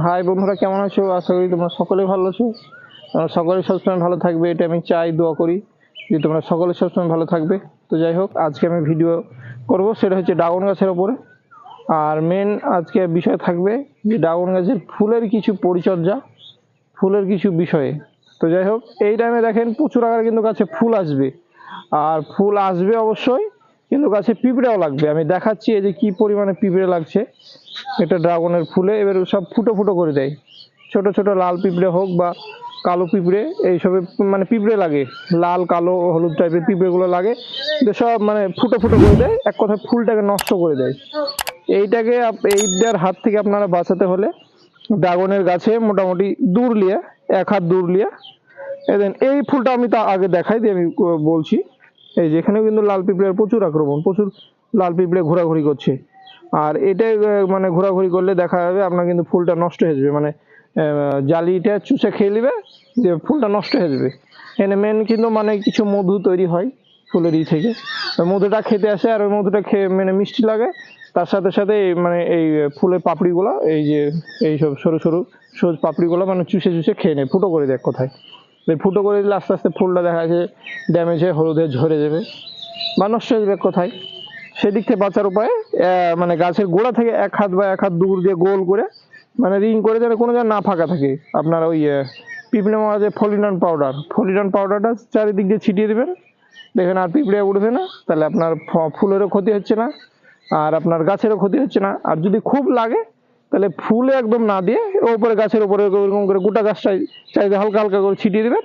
High বন্ধুরা, কেমন আছো? আশা করি তোমরা সকলেই ভালো আছো। সকলে সবসময় ভালো থাকবে, এটা আমি চাই, দোয়া করি যে তোমরা সকলে সবসময় ভালো থাকবে। তো যাই হোক, আজকে আমি ভিডিও করব, সেটা হচ্ছে ড্রাগন গাছের ওপরে। আর মেন আজকে বিষয় থাকবে যে ড্রাগন গাছের ফুলের কিছু পরিচর্যা, ফুলের কিছু বিষয়ে। তো যাই হোক, এই টাইমে দেখেন প্রচুর আকারে কিন্তু গাছে ফুল আসবে। আর ফুল আসবে অবশ্যই কিন্তু গাছে পিঁপড়েও লাগবে। আমি দেখাচ্ছি এই যে কি পরিমাণে পিঁপড়ে লাগছে। এটা ড্রাগনের ফুলে। এবার সব ফুটো ফুটো করে দেয়। ছোট ছোট লাল পিঁপড়ে হোক বা কালো পিঁপড়ে, এইসবে মানে পিঁপড়ে লাগে। লাল, কালো, হলুদ টাইপের পিঁপড়েগুলো লাগে। সব মানে ফুটো ফুটো করে দেয়। এক কথায় ফুলটাকে নষ্ট করে দেয়। এইটাকে এইটার হাত থেকে আপনারা বাঁচাতে হলে ড্রাগনের গাছে মোটামুটি দূর লিয়ে, এক হাত দূর লিয়ে দেন, এই ফুলটা আমি তা আগে দেখাই, দিয়ে আমি বলছি। এই যে এখানেও কিন্তু লাল পিঁপড়ের প্রচুর আক্রমণ, প্রচুর লাল পিঁপড়ে ঘোরাঘুরি করছে। আর এটাই মানে ঘোরাঘুরি করলে দেখা যাবে আপনার কিন্তু ফুলটা নষ্ট হয়ে যাবে। মানে জালিটা চুষে খেয়ে নেবে, যে ফুলটা নষ্ট হয়ে যাবে। এখানে মেন কিন্তু মানে কিছু মধু তৈরি হয় ফুলের ই থেকে। মধুটা খেতে আসে আর ওই মধুটা খেয়ে মানে মিষ্টি লাগে। তার সাথে সাথে মানে এই ফুলের পাপড়িগুলো, এই যে এইসব সরু সরু সবুজ পাপড়িগুলো মানে চুষে চুষে খেয়ে নেয়। ফুটো করে দেয় কথায়। ফুটো করে দিলে আস্তে আস্তে ফুলটা দেখা যাচ্ছে ড্যামেজ হয়ে হলুদে ঝরে যাবে। বা নষ্ট হয়ে যাবে কথায়? সেদিক থেকে বাঁচার উপায় মানে গাছের গোড়া থেকে এক হাত বা এক হাত দূর দিয়ে গোল করে মানে রিং করে যেন কোনো যেন না ফাঁকা থাকে। আপনার ওই পিঁপড়ে মারা যে ফলিডন পাউডার, ফলিডন পাউডারটা চারিদিক দিয়ে ছিটিয়ে দেবেন। দেখেন আর পিঁপড়ে উঠবে না, তাহলে আপনার ফুলেরও ক্ষতি হচ্ছে না, আর আপনার গাছেরও ক্ষতি হচ্ছে না। আর যদি খুব লাগে তাহলে ফুলে একদম না দিয়ে ওপরে গাছের উপরে এরকম করে গোটা গাছটাই চাইতে হালকা হালকা করে ছিটিয়ে দেবেন।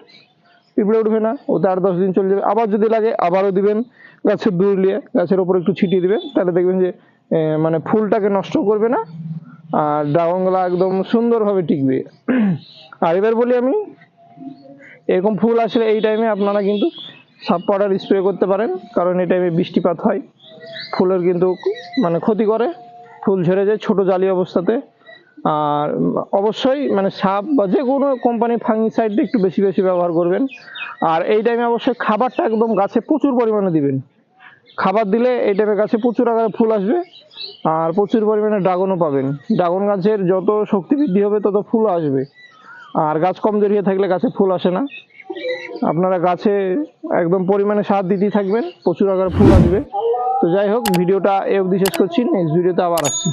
পিঁপড়ে উঠবে না ওতে আট দশ দিন চলে যাবে। আবার যদি লাগে আবারও দিবেন গাছের দূর নিয়ে গাছের উপর একটু ছিটিয়ে দিবেন, তাহলে দেখবেন যে মানে ফুলটাকে নষ্ট করবে না আর ড্রাগনগুলো একদম সুন্দরভাবে টিকবে। আর এবার বলি আমি, এরকম ফুল আসলে এই টাইমে আপনারা কিন্তু সাপ পাউডার স্প্রে করতে পারেন, কারণ এই টাইমে বৃষ্টিপাত হয়। ফুলের কিন্তু মানে ক্ষতি করে। ফুল ঝরে যায় ছোট জালি অবস্থাতে। আর অবশ্যই মানে সাপ বা যে কোনো কোম্পানি ফাঙ্গিসাইডটা একটু বেশি বেশি ব্যবহার করবেন। আর এই টাইমে অবশ্যই খাবারটা একদম গাছে প্রচুর পরিমাণে দিবেন। খাবার দিলে এই টাইমে গাছে প্রচুর আকারে ফুল আসবে আর প্রচুর পরিমাণে ড্রাগনও পাবেন। ড্রাগন গাছের যত শক্তি বৃদ্ধি হবে তত ফুল আসবে। আর গাছ কমজোরি হয়ে থাকলে গাছে ফুল আসে না। আপনারা গাছে একদম পরিমাণে সার দিতেই থাকবেন, প্রচুর আকারে ফুল আসবে। তো যাই হোক ভিডিওটা এ অবধি শেষ করছি নেক্সট ভিডিওতে আবার আসছি।